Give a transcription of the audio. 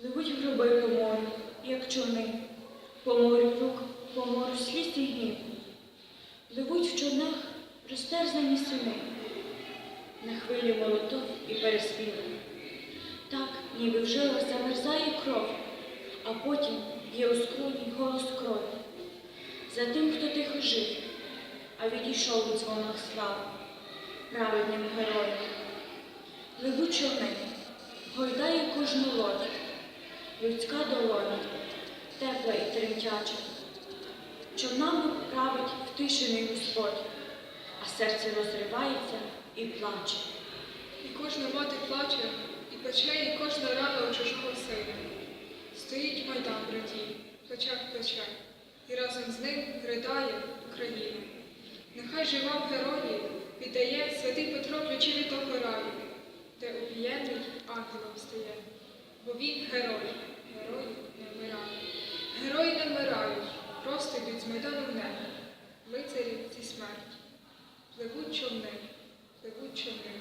Пливуть гроби по морю, як човни, по морю рук, по морю сліз і гнів. Пливуть в човнах розтерзані сини, на хвилі молотов і переспів. Так, ніби в жилах замерзає кров, а потім є у скроні голос крові. За тим, хто тихо жив, а відійшов у дзвонах слави, праведним героям. Пливуть човни, гойдає кожну лодь, людська долоня, тепла і тремтяча. Човнами править втишений Господь, а серце розривається і плаче. І кожна мати плаче, і пече, і кожна рана у чужого сина. Стоїть майдан братів, плече в плече, і разом з ним ридає Україна. Нехай же вам герої віддає святий Петро ключі від того раю, бо він герой, герой не вмирає. Герої не вмирають, просто йдуть з майдану в небо. Лицарі зі смерті. Пливуть човни, пливуть човни.